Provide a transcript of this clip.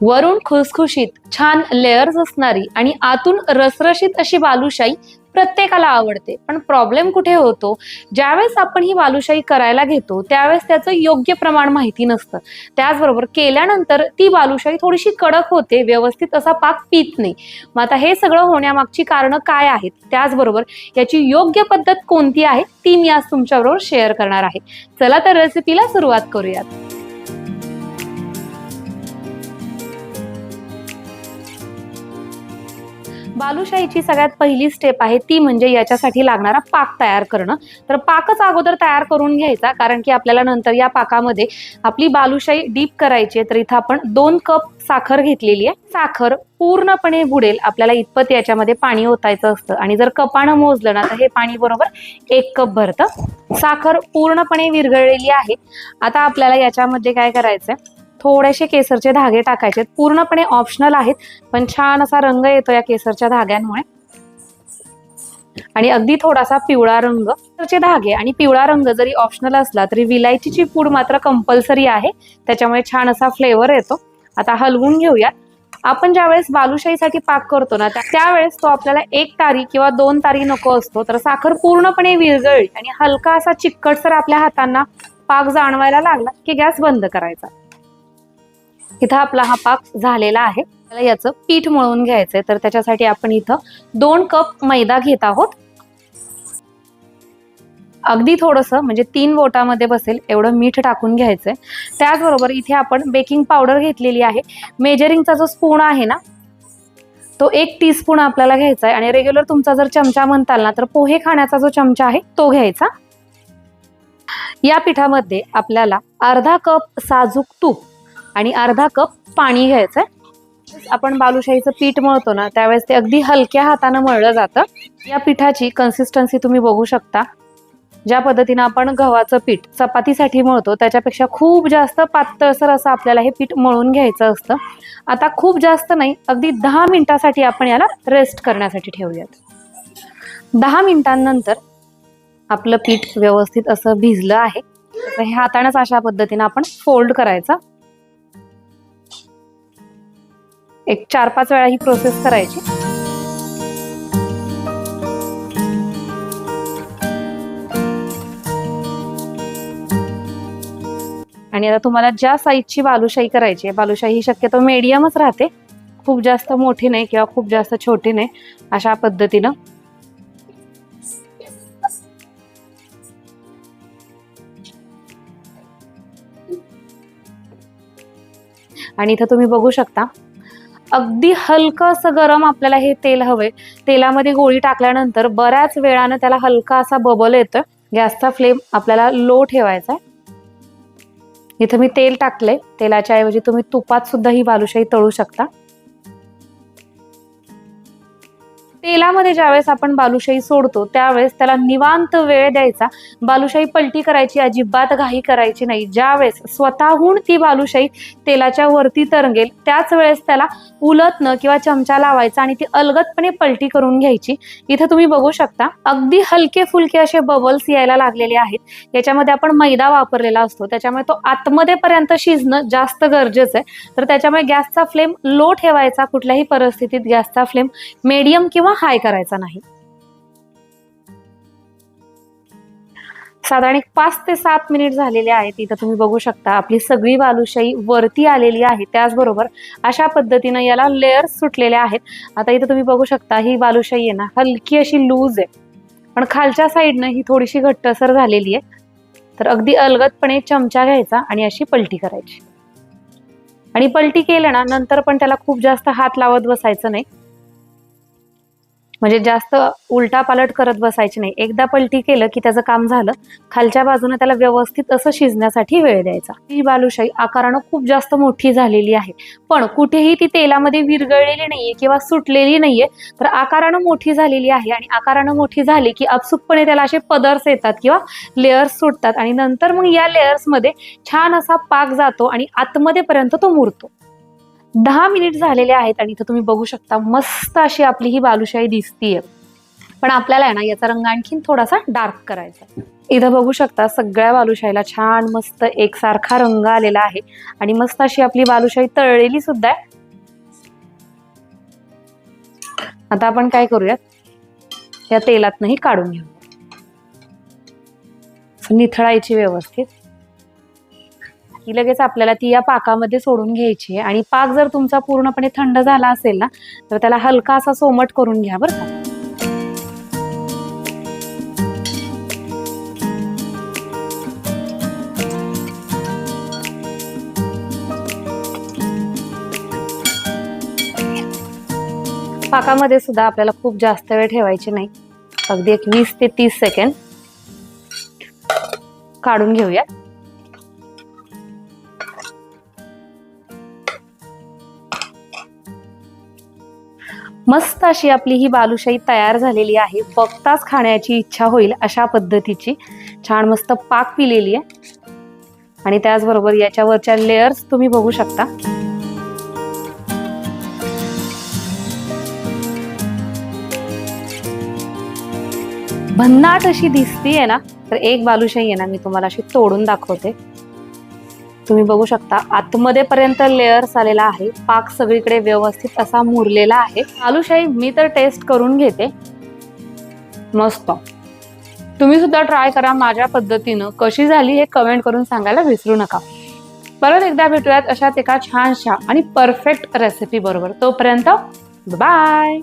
वरून खुसखुशीत छान लेअर्स असणारी आणि आतून रसरशीत अशी बालुशाही प्रत्येकाला आवडते. पण प्रॉब्लेम कुठे होतो? ज्यावेळेस आपण ही बालुशाही करायला घेतो त्यावेळेस त्याचं योग्य प्रमाण माहिती नसतं. त्याचबरोबर केल्यानंतर ती बालुशाही थोडीशी कडक होते व्यवस्थित असा पाक पित नाही. मग आता हे सगळं होण्यामागची कारणं काय आहेत? त्याचबरोबर याची योग्य पद्धत कोणती आहे? ती मी आज तुमच्याबरोबर शेअर करणार आहे. चला तर रेसिपीला सुरुवात करूयात. बालुशाहीची सगळ्यात पहिली स्टेप आहे ती म्हणजे याच्यासाठी लागणारा पाक तयार करणं. तर पाकच अगोदर तयार करून घ्यायचा कारण की आपल्याला नंतर या पाकामध्ये आपली बालुशाही डीप करायची आहे. तर इथं आपण दोन कप साखर घेतलेली आहे. साखर पूर्णपणे बुडेल आपल्याला इतपत याच्यामध्ये पाणी ओतायचं असतं. आणि जर कपानं मोजलं ना तर हे पाणी बरोबर एक कप भरतं. साखर पूर्णपणे विरघळलेली आहे. आता आपल्याला याच्यामध्ये काय करायचंय? थोडेसे केसरचे धागे टाकायचे. पूर्णपणे ऑप्शनल आहेत पण छान असा रंग येतो या केसरच्या धाग्यांमुळे. आणि अगदी थोडासा पिवळा रंग. केसरचे धागे आणि पिवळा रंग जरी ऑप्शनल असला तरी विलायचीची पूड मात्र कंपल्सरी आहे. त्याच्यामुळे छान असा फ्लेवर येतो. आता हलवून घेऊयात. आपण ज्यावेळेस बालुशाहीसाठी पाक करतो ना त्यावेळेस तो आपल्याला एक तारी किंवा दोन तारी नको असतो तर साखर पूर्णपणे विरगळली आणि हलका असा चिकटसर आपल्या हातांना पाक जाणवायला लागला की गॅस बंद करायचा. इथं आपला हा पाक झालेला आहे. त्याला याचं पीठ मळून घ्यायचंय. तर त्याच्यासाठी आपण इथं दोन कप मैदा घेत आहोत. अगदी थोडंसं म्हणजे तीन बोटामध्ये बसेल एवढं मीठ टाकून घ्यायचंय. त्याचबरोबर इथे आपण बेकिंग पावडर घेतलेली आहे. मेजरिंगचा जो स्पून आहे ना तो एक टीस्पून आपल्याला घ्यायचा आहे आणि रेग्युलर तुमचा जर चमचा म्हणताल ना तर पोहे खाण्याचा जो चमचा आहे तो घ्यायचा. या पिठामध्ये आपल्याला अर्धा कप साजूक तूप आणि अर्धा कप पाणी घ्यायचं आपण बालुशाहीचं पीठ मळतो ना त्यावेळेस ते अगदी हलक्या हातानं मळलं जातं. या पिठाची कन्सिस्टन्सी तुम्ही बघू शकता. ज्या पद्धतीनं आपण गव्हाचं पीठ चपातीसाठी मळतो त्याच्यापेक्षा खूप जास्त पातळसर असं आपल्याला हे पीठ मळून घ्यायचं असतं. आता खूप जास्त नाही अगदी दहा मिनिटासाठी आपण याला रेस्ट करण्यासाठी ठेवूयात. दहा मिनिटांनंतर आपलं पीठ व्यवस्थित असं भिजलं आहे. तर हे हातानेच अशा पद्धतीनं आपण फोल्ड करायचं. एक चार पाच वेळा ही प्रोसेस करायची. आणि आता तुम्हाला ज्या साईजची बालुशाही करायची आहे बालुशाही ही शक्यतो मीडियमच राहते. खूप जास्त मोठी नाही किंवा खूप जास्त छोटी नाही अशा पद्धतीनं. आणि इथं तुम्ही बघू शकता अगदी हलकं असं गरम आपल्याला हे तेल हवे तेलामध्ये गोळी टाकल्यानंतर बऱ्याच वेळानं त्याला हलका असा बबल येतोय. गॅसचा फ्लेम आपल्याला लो ठेवायचा आहे. इथं मी तेल टाकले तेलाच्या ऐवजी तुम्ही तुपात सुद्धा ही बालुशाही तळू शकता. तेलामध्ये ज्यावेळेस आपण बालुशाही सोडतो त्यावेळेस त्याला निवांत वेळ द्यायचा. बालुशाही पलटी करायची अजिबात घाई करायची नाही. ज्यावेळेस स्वतःहून ती बालुशाही तेलाच्या वरती तरंगेल त्याच वेळेस त्याला उलटणं किंवा चमचा लावायचा आणि ती अलगदपणे पलटी करून घ्यायची. इथं तुम्ही बघू शकता अगदी हलके फुलके असे बबल्स यायला लागलेले आहेत. याच्यामध्ये आपण मैदा वापरलेला असतो. त्याच्यामुळे तो आतमध्ये पर्यंत शिजणं जास्त गरजेचं आहे. तर त्याच्यामुळे गॅसचा फ्लेम लो ठेवायचा कुठल्याही परिस्थितीत. गॅसचा फ्लेम मीडियम किंवा हाय करायचा नाही. साधारण एक पाच ते सात मिनिट झालेले आहेत इथं तुम्ही बघू शकता. आपली सगळी बालुशाही वरती आलेली आहे. त्याचबरोबर अशा पद्धतीनं याला लेअर्स सुटलेले आहेत. आता इथं तुम्ही बघू शकता ही बालुशाही आहे ना हलकी अशी लूज आहे. पण खालच्या साईडनं ही थोडीशी घट्टसर झालेली आहे. तर अगदी अलगदपणे चमचा घ्यायचा आणि अशी पलटी करायची. आणि पलटी केलं ना नंतर पण त्याला खूप जास्त हात लावत बसायचं नाही. म्हणजे जास्त उलटा पालट करत बसायची नाही. एकदा पलटी केलं की त्याचं काम झालं खालच्या बाजूने त्याला व्यवस्थित असं शिजण्यासाठी वेळ द्यायचा. ही बालुशाही आकारानं खूप जास्त मोठी झालेली आहे. पण कुठेही ती तेलामध्ये विरगळलेली नाहीये किंवा सुटलेली नाहीये तर आकारानं मोठी झालेली आहे आणि आकारानं मोठी झाली की अपसुकपणे त्याला असे पदर्स येतात किंवा लेअर्स सुटतात आणि नंतर मग या लेअर्समध्ये छान असा पाक जातो आणि आतमध्ये पर्यंत तो मुरतो. दहा मिनिट झालेले आहेत आणि इथं तुम्ही बघू शकता मस्त अशी आपली ही बालुशाही दिसतीये. पण आपल्याला आहे ना याचा रंग आणखीन थोडासा डार्क करायचा इथं बघू शकता सगळ्या बालुशाहीला छान मस्त एकसारखा रंग आलेला आहे आणि मस्त अशी आपली बालुशाही तळलेली सुद्धा आहे. आता आपण काय करूयात? या तेलातनही काढून घेऊ निथळायची व्यवस्थित. की लगेच आपल्याला ती या पाकामध्ये सोडून घ्यायची आहे. आणि पाक जर तुमचा पूर्णपणे थंड झाला असेल ना तर त्याला हलका असा सोमट करून घ्या बरं का. पाकामध्ये सुद्धा आपल्याला खूप जास्त वेळ ठेवायची नाही. अगदी एक वीस ते तीस सेकंड काढून घेऊया मस्त अशी आपली ही बालुशाही तयार झालेली आहे. बघताच खाण्याची इच्छा होईल अशा पद्धतीची. छान मस्त पाक पिलेली आहे. आणि त्याचबरोबर याच्यावरच्या लेयर्स तुम्ही बघू शकता. भन्नाट अशी दिसतीये ना तर एक बालुशाही आहे ना मी तुम्हाला अशी तोडून दाखवते. तुम्ही बघू शकता आतमध्ये पर्यंत लेअर्स आलेला आहे. पाक सगळीकडे व्यवस्थित असा मुरलेला आहे. आलूशाही मी तर टेस्ट करून घेते. मस्त. तुम्ही सुद्धा ट्राय करा माझ्या पद्धतीनं. कशी झाली हे कमेंट करून सांगायला विसरू नका. परत एकदा भेटूयात अशाच एका छानशा आणि परफेक्ट रेसिपी बरोबर. तोपर्यंत बाय